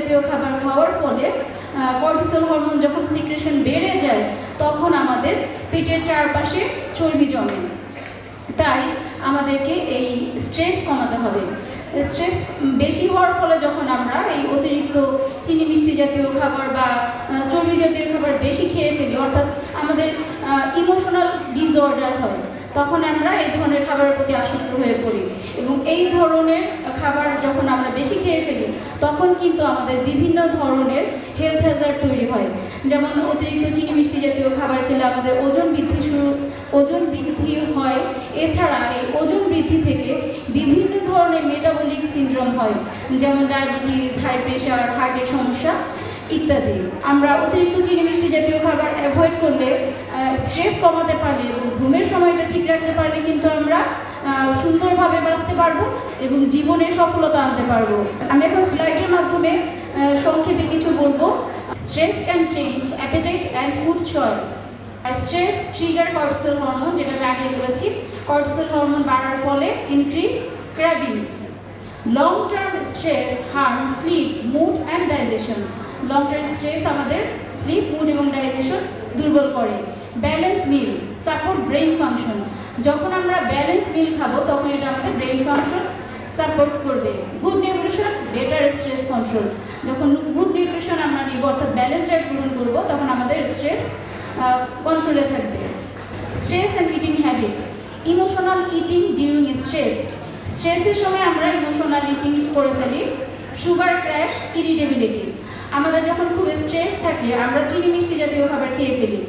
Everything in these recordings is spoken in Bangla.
জাতীয় খাবার খাওয়ার ফলে কর্টিসল হরমোন যখন সিক্রেশন বেড়ে যায়, তখন আমাদের পেটের চারপাশে চর্বি জমে। তাই আমাদেরকে এই স্ট্রেস কমাতে হবে। স্ট্রেস বেশি হওয়ার ফলে যখন আমরা এই অতিরিক্ত চিনি মিষ্টি জাতীয় খাবার বা চর্বি জাতীয় খাবার বেশি খেয়ে ফেলি, অর্থাৎ আমাদের ইমোশনাল ডিসঅর্ডার হয় তখন আমরা এই ধরনের খাবারের প্রতি আসক্ত হয়ে পড়ি। এবং এই ধরনের খাবার যখন আমরা বেশি খেয়ে ফেলি, তখন কিন্তু আমাদের বিভিন্ন ধরনের হেলথ হ্যাজার্ড তৈরি হয়। যেমন অতিরিক্ত চিনি মিষ্টি জাতীয় খাবার খেলে আমাদের ওজন বৃদ্ধি শুরু, ওজন বৃদ্ধি হয়। এছাড়া এই ওজন বৃদ্ধি থেকে বিভিন্ন ধরনের মেটাবলিক সিনড্রোম হয়, যেমন ডায়াবেটিস হাই প্রেশার হার্টের সমস্যা। ইত্যাদি। আমরা অতিরিক্ত চিনি মিষ্টি জাতীয় খাবার অ্যাভয়েড করলে স্ট্রেস কমাতে পারলে এবং ঘুমের সময়টা ঠিক রাখতে পারলে কিন্তু আমরা সুন্দরভাবে বাঁচতে পারব এবং জীবনে সফলতা আনতে পারব। আমি এখন স্লাইডের মাধ্যমে সংক্ষেপে কিছু বলব। Stress can change appetite and food choice stress trigger cortisol hormone যেটা আমি আগে বলেছি। কর্টিসল হরমোন বাড়ার ফলে increase craving long term stress harm sleep mood and digestion long term stress আমাদের স্লিপ মুড এবং ডাইজেশন দুর্বল করে। Balance meal support brain function যখন আমরা ব্যালেন্স মিল খাব, তখন এটা আমাদের ব্রেন ফাংশন সাপোর্ট করবে। Good nutrition better stress control যখন গুড নিউট্রিশন আমরা নিব, অর্থাৎ ব্যালেন্স ডায়েট গ্রহণ করব, তখন আমাদের স্ট্রেস কন্ট্রোলে থাকবে। Stress and eating habit emotional eating during stress স্ট্রেসের সময় আমরা ইমোশনাল ইটিং করে ফেলি। সুগার ক্র্যাশ ইরিটেবিলিটি আমাদের যখন খুব স্ট্রেস থাকে, আমরা চিনি মিষ্টি জাতীয় খাবার খেয়ে ফেলি।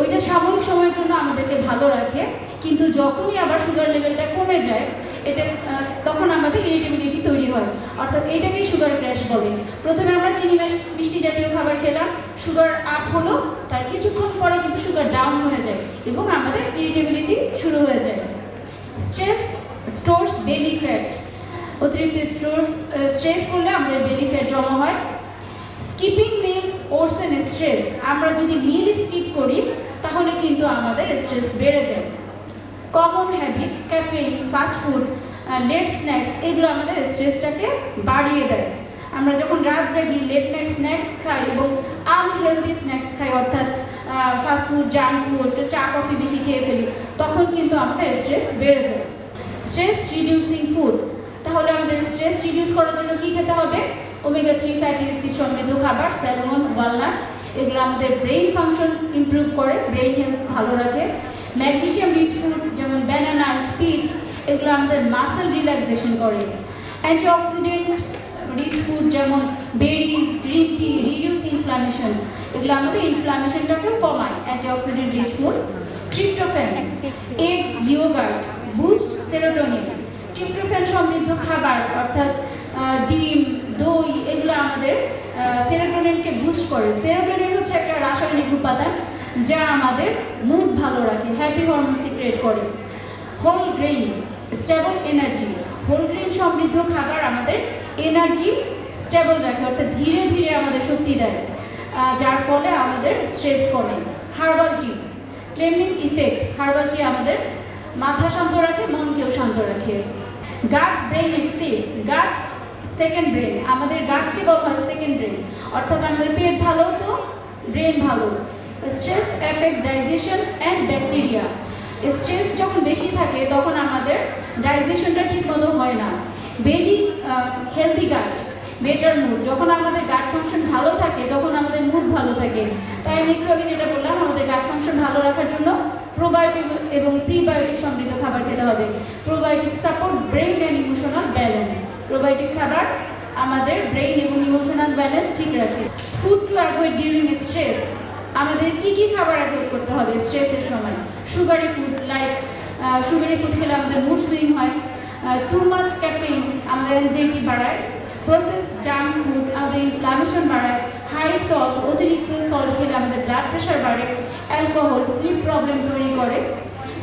ওইটা সাময়িক সময়ের জন্য আমাদেরকে ভালো রাখে, কিন্তু যখনই আবার সুগার লেভেলটা কমে যায়, এটা তখন আমাদের ইরিটেবিলিটি তৈরি হয়। অর্থাৎ এটাকেই সুগার ক্র্যাশ বলে। প্রথমে আমরা চিনি মিষ্টি জাতীয় খাবার খেলাম সুগার আপ হলো, তার কিছুক্ষণ পরে কিন্তু সুগার ডাউন হয়ে যায় এবং আমাদের ইরিটেবিলিটি শুরু হয়ে যায়। স্ট্রেস স্টোরস বেলি ফ্যাট অতিরিক্ত স্টোর স্ট্রেস করলে আমাদের বেলি ফ্যাট জমা হয়। স্কিপিং মিলস ওরসেন স্ট্রেস আমরা যদি মিল স্কিপ করি, তাহলে কিন্তু আমাদের স্ট্রেস বেড়ে যায়। Common habit caffeine fast food late snacks এগুলো আমাদের স্ট্রেসটাকে বাড়িয়ে দেয়। আমরা যখন রাত জাগি লেট নাইট স্ন্যাক্স খাই এবং আনহেলদি স্ন্যাক্স খাই, অর্থাৎ ফাস্ট ফুড জাঙ্ক ফুড চা, কফি বেশি খেয়ে ফেলি, তখন কিন্তু আমাদের স্ট্রেস বেড়ে যায়। স্ট্রেস রিডিউসিং ফুড তাহলে আমাদের স্ট্রেস রিডিউস করার জন্য কী খেতে হবে? ওমেগা থ্রি ফ্যাটি অ্যাসিড সমৃদ্ধ খাবার, স্যালমন, ওয়ালনাট এগুলো আমাদের ব্রেন ফাংশন ইমপ্রুভ করে ব্রেন হেলথ ভালো রাখে। ম্যাগনেশিয়াম রিচ ফুড যেমন ব্যানানা স্পিচ এগুলো আমাদের মাসেল রিল্যাক্সেশন করে। অ্যান্টিঅক্সিডেন্ট রিচ ফুড যেমন berries green tea reduce inflammation এগুলো আমাদের ইনফ্লামেশনটাকেও কমায় antioxidant rich food tryptophan egg yoghurt boost serotonin tryptophan সমৃদ্ধ খাবার, অর্থাৎ ডিম দই, এগুলো আমাদের সেরোটোনিনকে বুস্ট করে। সেরোটোনিন হচ্ছে একটা রাসায়নিক উপাদান যা আমাদের মুড ভালো রাখে হ্যাপি হরমোন সিক্রেট করে। Whole grain stable energy whole grain সমৃদ্ধ খাবার আমাদের এনার্জি স্টেবল রাখে, অর্থাৎ ধীরে ধীরে আমাদের শক্তি দেয় যার ফলে আমাদের স্ট্রেস কমে। Herbal tea calming effect herbal tea আমাদের মাথা শান্ত রাখে, মনকেও শান্ত রাখে। Gut brain axis gut second brain আমাদের গাটকে বলা হয় সেকেন্ড ব্রেন অর্থাৎ আমাদের পেট ভালো তো ব্রেন ভালো। Stress affect digestion and bacteria stress যখন বেশি থাকে, তখন আমাদের ডাইজেশনটা ঠিকমতো হয় না। Belly healthy gut better mood যখন আমাদের গাট ফাংশন ভালো থাকে, তখন আমাদের মুড ভালো থাকে। তাই আমি একটু আগে যেটা বললাম, আমাদের গাট ফাংশন ভালো রাখার জন্য প্রোবায়োটিক এবং প্রিবায়োটিক সমৃদ্ধ খাবার খেতে হবে। Probiotic support brain and emotional balance probiotic খাবার আমাদের ব্রেইন এবং ইমোশনাল ব্যালেন্স ঠিক রাখে। Food to avoid during stress আমাদের কি কি খাবার অ্যাভয়েড করতে হবে স্ট্রেসের সময়? Sugary food like sugary food খেলে আমাদের মুড সুইং হয়। টু মাচ ক্যাফেইন আমাদের এনজাইটি বাড়ায়। প্রসেস জাঙ্ক ফুড আমাদের ইনফ্লামেশন বাড়ায়। হাই সল্ট অতিরিক্ত সল্ট খেলে আমাদের ব্লাড প্রেশার বাড়ে। অ্যালকোহল স্লিপ প্রবলেম তৈরি করে।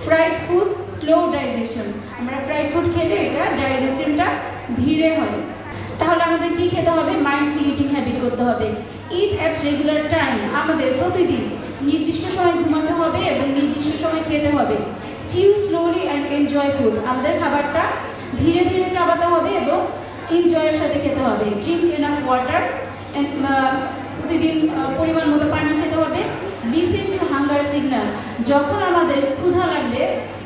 ফ্রাইড ফুড স্লো ডাইজেশন আমরা ফ্রাইড ফুড খেলে এটা ডাইজেশনটা ধীরে হয়। তাহলে আমাদের কি খেতে হবে? মাইন্ডফুল ইটিং হ্যাবিট করতে হবে। ইট অ্যাট রেগুলার টাইম আমাদের প্রতিদিন নির্দিষ্ট সময় ঘুমাতে হবে এবং নির্দিষ্ট সময় খেতে হবে। Chew slowly and enjoy food আমাদের খাবারটা ধীরে ধীরে চাবাতে হবে এবং এনজয়ের সাথে খেতে হবে। ড্রিঙ্ক এনাফ ওয়াটার প্রতিদিন পরিমাণ মতো পানি খেতে হবে। লিসেন টু হাঙ্গার সিগন্যাল যখন আমাদের ক্ষুধা লাগবে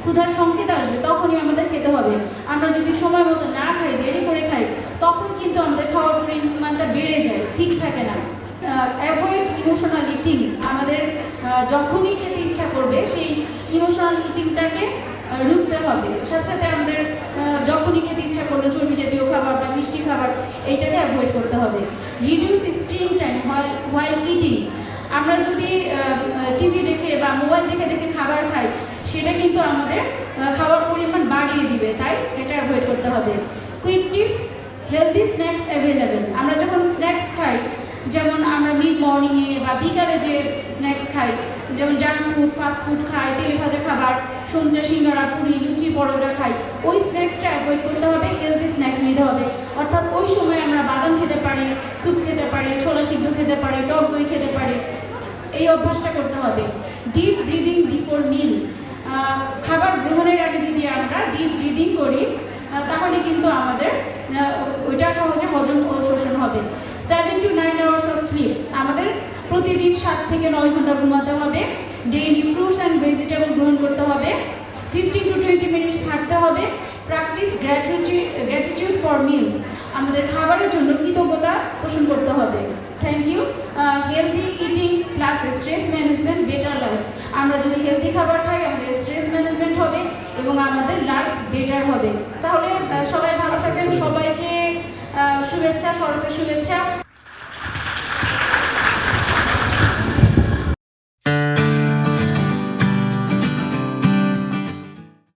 ক্ষুধার সংকেত আসবে, তখনই আমাদের খেতে হবে। আমরা যদি সময় মতো না খাই, দেরি করে খাই, তখন কিন্তু আমাদের খাওয়ার পরিমাণটা বেড়ে যায়, ঠিক থাকে না। অ্যাভয়েড ইমোশনাল ইটিং আমাদের যখনই খেতে ইচ্ছা করবে, সেই ইমোশনাল ইটিংটাকে রুখতে হবে। সাথে সাথে আমাদের যখনই খেতে ইচ্ছা করল চর্বি জাতীয় খাবার বা মিষ্টি খাবার, এইটাকে অ্যাভয়েড করতে হবে। Reduce screen time while eating আমরা যদি টিভি দেখে বা মোবাইল দেখে দেখে খাবার খাই সেটা কিন্তু আমাদের খাওয়ার পরিমাণ বাড়িয়ে দিবে, তাই এটা অ্যাভয়েড করতে হবে। Quick tips healthy snacks available আমরা যখন স্ন্যাক্স খাই, যেমন আমরা মিড মর্নিংয়ে বা বিকালে যে স্ন্যাক্স খাই, যেমন জাঙ্ক ফুড ফাস্ট ফুড খাই, তেলে ভাজা খাবার, সন্ধ্যা সিঙ্গারা, পুরি, লুচি, পরোটা খাই, ওই স্ন্যাক্সটা অ্যাভয়েড করতে হবে হেলদি স্ন্যাক্স নিতে হবে। অর্থাৎ ওই সময় আমরা বাদাম খেতে পারি, স্যুপ খেতে পারি, ছোলা সিদ্ধ খেতে পারি, টক দই খেতে পারি, এই অভ্যাসটা করতে হবে। ডিপ ব্রিদিং বিফোর মিল খাবার গ্রহণের আগে যদি আমরা ডিপ ব্রিদিং করি তাহলে কিন্তু আমাদের ওইটা সহজে হজম ও শোষণ হবে। Seven to nine hours of sleep আমাদের প্রতিদিন সাত থেকে নয় ঘণ্টা ঘুমাতে হবে। ডেইলি ফ্রুটস অ্যান্ড ভেজিটেবল গ্রহণ করতে হবে। ফিফটিন টু টোয়েন্টি মিনিটস হাঁটতে হবে। প্র্যাকটিস গ্র্যাটিটিউড ফর মিলস আমাদের খাবারের জন্য কৃতজ্ঞতা পোষণ করতে হবে। Thank you healthy eating plus stress management better life আমরা যদি হেলদি খাবার খাই, আমাদের স্ট্রেস ম্যানেজমেন্ট হবে এবং আমাদের লাইফ বেটার হবে। তাহলে সবাই ভালো থাকেন, সবাইকে শুভেচ্ছা, শরতের শুভেচ্ছা।